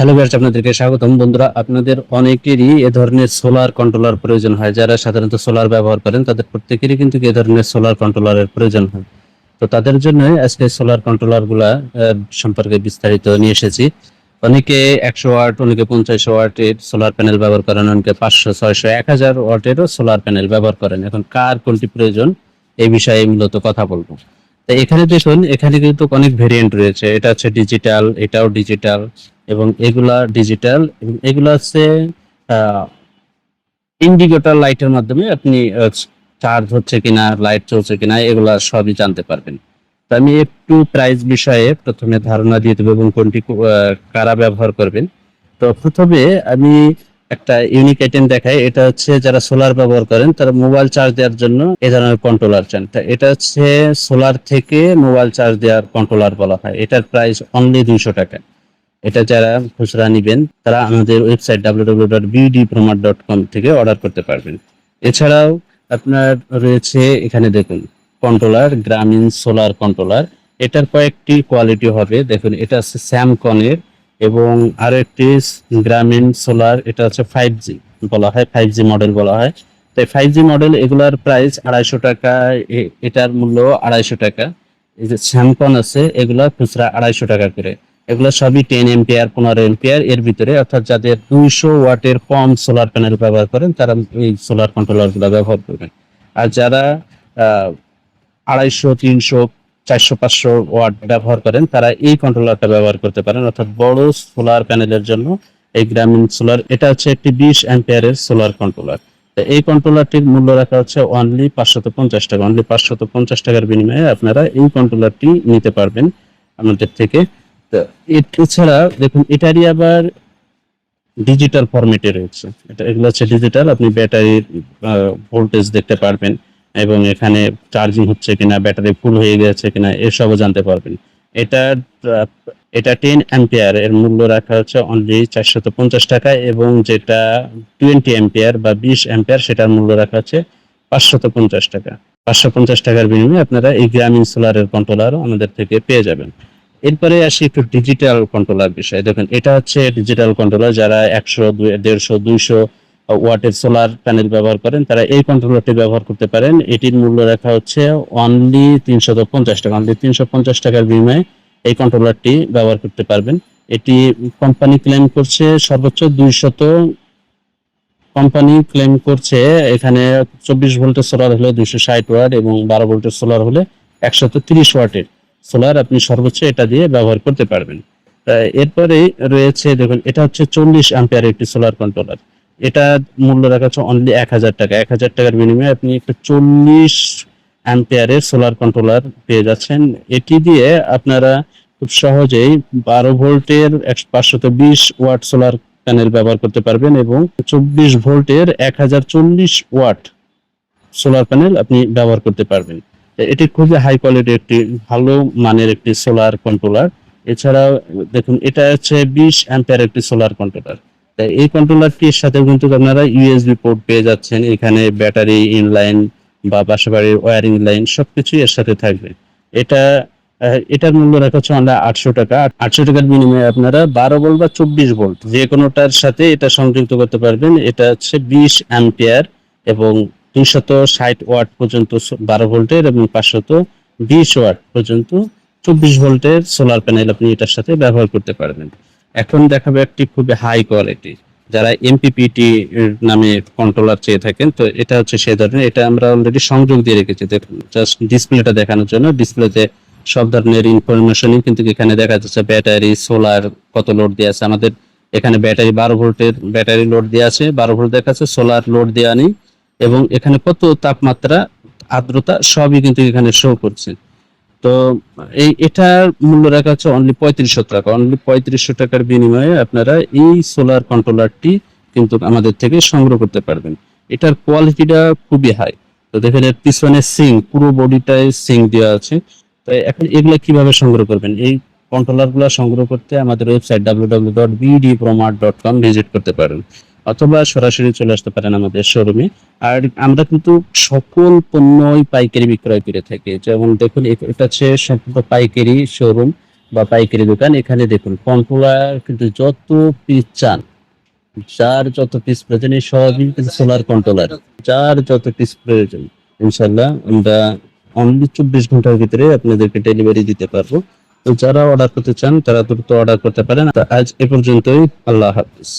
Hello guys আপনাদেরকে স্বাগতম। বন্ধুরা, আপনাদের অনেকেরই এ ধরনের সোলার কন্ট্রোলার প্রয়োজন হয়। যারা সাধারণত সোলার ব্যবহার করেন, তাদের প্রত্যেকেরই কিন্তু এ ধরনের সোলার কন্ট্রোলারের প্রয়োজন হয়। তো তাদের জন্য আজকে সোলার কন্ট্রোলারগুলা সম্পর্কে বিস্তারিত নিয়ে এসেছি। অনেকে একশো ওয়াট, অনেকে পঞ্চাশ ওয়াটের সোলার প্যানেল ব্যবহার করেন, অনেকে পাঁচশো, ছয়শো, এক হাজার ওয়াটেরও সোলার প্যানেল ব্যবহার করেন। এখন কার কোনটি প্রয়োজন, এই বিষয়ে মূলত কথা বলব। এখানে দেখুন, এখানে কিন্তু অনেক ভেরিয়েন্ট রয়েছে। এটা হচ্ছে ডিজিটাল এটাও ডিজিটাল এবং এগুলা ডিজিটাল এবং এগুলা হচ্ছে ইন্ডিকেটর লাইটের মাধ্যমে আপনি চার্জ হচ্ছে কিনা লাইট চলছে কিনা, এগুলা সবই জানতে পারবেন। তো আমি একটু প্রাইস বিষয়ে প্রথমে ধারণা দিয়ে দেবো এবং কোনটি কারা ব্যবহার করবেন। তো প্রথমে আমি একটা ইউনিক আইটেম দেখাই, এটা হচ্ছে যারা সোলার ব্যবহার করেন, তারা মোবাইল চার্জ দেওয়ার জন্য এ ধরনের কন্ট্রোলার চান। তা এটা হচ্ছে সোলার থেকে মোবাইল চার্জ দেওয়ার কন্ট্রোলার বলা হয়। এটার প্রাইস অনলি দুইশো টাকা। এটা যারা খুচরা নিবেন, তারা আমাদের ওয়েবসাইট www.bdpromat.com থেকে অর্ডার করতে পারবেন। এছাড়াও আপনার রয়েছে এখানে দেখুন কন্ট্রোলার গ্রামীণ সোলার কন্ট্রোলার এটার কয়েকটি কোয়ালিটি হবে। দেখুন, এটা আছে স্যামকনের এবং আরও একটি গ্রামীণ সোলার এটা হচ্ছে ফাইভ জি বলা হয় ফাইভ জি মডেল বলা হয়। তো ফাইভ জি মডেল এগুলার প্রাইস আড়াইশো টাকা এটার মূল্য আড়াইশো টাকা। এই যে স্যামকন আছে, এগুলা খুচরা আড়াইশো টাকা করে। এগুলো সবই টেন এম্পিয়ার পনেরো এম্পিয়ার এর ভিতরে। অর্থাৎ যাদের দুইশো ওয়াটের কম সোলার প্যানেল ব্যবহার করেন, তারা এই সোলার কন্ট্রোলারগুলো ব্যবহার করবেন। আর যারা আড়াইশো, তিনশো, চারশো, পাঁচশো ওয়াট ব্যবহার করেন, তারা এই কন্ট্রোলারটা ব্যবহার করতে পারেন। অর্থাৎ বড় সোলার প্যানেলের জন্য এই গ্রামীণ সোলার এটা হচ্ছে একটি বিশ অ্যাম্পিয়ারের সোলার কন্ট্রোলার এই কন্ট্রোলারটির মূল্য রাখা হচ্ছে অনলি পাঁচশত পঞ্চাশ টাকা। অনলি পাঁচশত পঞ্চাশ টাকার বিনিময়ে আপনারা এই কন্ট্রোলারটি নিতে পারবেন আমাদের থেকে। তো এছাড়া দেখুন, এটারই আবার ডিজিটাল ফরম্যাটে রয়েছে। এটা এগুলো হচ্ছে ডিজিটাল আপনি ব্যাটারির ভোল্টেজ দেখতে পারবেন এবং এখানে চার্জিং হচ্ছে কিনা ব্যাটারি ফুল হয়ে গেছে কিনা, এসবও জানতে পারবেন। এটা এটা টেন অ্যাম্পিয়ার এর মূল্য রাখা হচ্ছে অনলি চারশত পঞ্চাশ টাকা এবং যেটা টোয়েন্টি অ্যাম্পিয়ার বা বিশ অ্যাম্পিয়ার সেটার মূল্য রাখা হচ্ছে পাঁচশত পঞ্চাশ টাকা। পাঁচশো পঞ্চাশ টাকার বিনিময়ে আপনারা এই গ্রামীণ সোলারের কন্ট্রোলারও আমাদের থেকে পেয়ে যাবেন। এরপরে আসি একটু ডিজিটাল কন্ট্রোলার বিষয়। দেখেন, এটা হচ্ছে ডিজিটাল কন্ট্রোলার যারা একশো দেড়শো, দুইশো ওয়াটের সোলার প্যানেল ব্যবহার করেন, তারা এই কন্ট্রোলারটি ব্যবহার করতে পারেন। এটির মূল্য রাখা হচ্ছে অনলি তিনশত পঞ্চাশ টাকা অনলি তিনশো পঞ্চাশ টাকার বিনিময়ে এই কন্ট্রোলারটি ব্যবহার করতে পারবেন। এটি কোম্পানি ক্লেম করছে সর্বোচ্চ দুইশত কোম্পানি ক্লেম করছে এখানে চব্বিশ ভোল্টের সোলার হলে দুইশো ষাট ওয়াট এবং বারো ভোল্টের সোলার হলে একশত তিরিশ ওয়াটের। সোলার আপনি সর্বোচ্চ এটা দিয়ে ব্যবহার করতে পারবেন। এরপরে রয়েছে, দেখুন, এটা হচ্ছে চল্লিশ অ্যাম্পিয়ার একটি সোলার কন্ট্রোলার এটা মূল্য রাখা হচ্ছে অনলি এক হাজার টাকা। এক হাজার টাকার বিনিময়ে আপনি একটা চল্লিশ অ্যাম্পিয়ারের সোলার কন্ট্রোলার পেয়ে যাচ্ছেন। এটি দিয়ে আপনারা খুব সহজেই বারো ভোল্টের পাঁচশত বিশ ওয়াট সোলার প্যানেল ব্যবহার করতে পারবেন এবং চব্বিশ ভোল্টের এক হাজার চল্লিশ ওয়াট সোলার প্যানেল আপনি ব্যবহার করতে পারবেন। এটি খুবই হাই কোয়ালিটি একটি, ভালো মানের একটি সোলার কন্ট্রোলার এছাড়াও দেখুন, এটা হচ্ছে বিশ অ্যাম্পিয়ার একটি সোলার কন্ট্রোলার এই কন্ট্রোলারটির সাথে কিন্তু আপনারা ইউএসবি পোর্ট পেয়ে যাচ্ছেন। এখানে ব্যাটারি ইনলাইন বা বাসাবাড়ির ওয়ারিং লাইন সবকিছুই এর সাথে থাকবে। এটা এটার মূল্য রাখা হচ্ছে আমরা আটশো টাকা। আটশো টাকার বিনিময়ে আপনারা বারো ভোল্ট বা চব্বিশ ভোল্ট যে কোনোটার সাথে এটা সংযুক্ত করতে পারবেন। এটা হচ্ছে বিশ অ্যাম্পিয়ার এবং দুইশত ষাট ওয়াট পর্যন্ত বারো ভোল্টের এবং পাঁচশত বিশ ওয়াট পর্যন্ত চব্বিশ ভোল্টের সোলার প্যানেল আপনি এটার সাথে ব্যবহার করতে পারবেন। এখন দেখাবে একটি খুবই হাই কোয়ালিটি যারা এমপিপিটি নামে কন্ট্রোলার চেয়ে থাকেন, তো এটা হচ্ছে সেই ধরনের, এটা আমরা অলরেডি সংযোগ দিয়ে রেখেছি। দেখুন জাস্ট ডিসপ্লেটা দেখানোর জন্য ডিসপ্লেতে সব ধরনের ইনফরমেশনই কিন্তু এখানে দেখা যাচ্ছে ব্যাটারি সোলার কত লোড দেওয়া আছে। আমাদের এখানে ব্যাটারি বারো ভোল্টের ব্যাটারি লোড দেওয়া আছে, বারো ভোল্ট দেখা দেখাচ্ছে সোলার লোড দেওয়া নেই। এবং এখানে কত তাপমাত্রা, আর্দ্রতা সবই কিন্তু এখানে শো করছে। তো এই এটার মূল্য রাখা হচ্ছে অনলি পঁয়ত্রিশশো টাকা। অনলি পঁয়ত্রিশশো টাকার বিনিময়ে আপনারা এই সোলার কন্ট্রোলারটি কিন্তু আমাদের থেকে সংগ্রহ করতে পারবেন। এটার কোয়ালিটিটা খুবই হাই তো দেখেন এর পিছনে সিং পুরো বডিটায় সিং দেওয়া আছে। তো এখন এগুলো কীভাবে সংগ্রহ করবেন? এই কন্ট্রোলারগুলা সংগ্রহ করতে আমাদের ওয়েবসাইট www.bdpromat.com ভিজিট করতে পারেন। অথবা সরাসরি চলে আসতে পারেন আমাদের শোরুমে আর আমরা কিন্তু সকল পণ্যই পাইকারি বিক্রয় করে থাকি। যেমন দেখুন এটা হচ্ছে সম্পূর্ণ পাইকারি শোরুম বা পাইকারি দোকান। এখানে দেখুন কন্ট্রোলার কিন্তু যত পিস চান, যার যত পিস প্রয়োজন সবই কিন্তু সোলার কন্ট্রোলার যার যত পিস প্রয়োজন ইনশাল্লাহ আমরা অনলি চব্বিশ ঘণ্টার ভিতরে আপনাদেরকে ডেলিভারি দিতে পারব। তো যারা অর্ডার করতে চান, তারা দ্রুত অর্ডার করতে পারেন। আজ এ পর্যন্তই। আল্লাহ হাফিজ।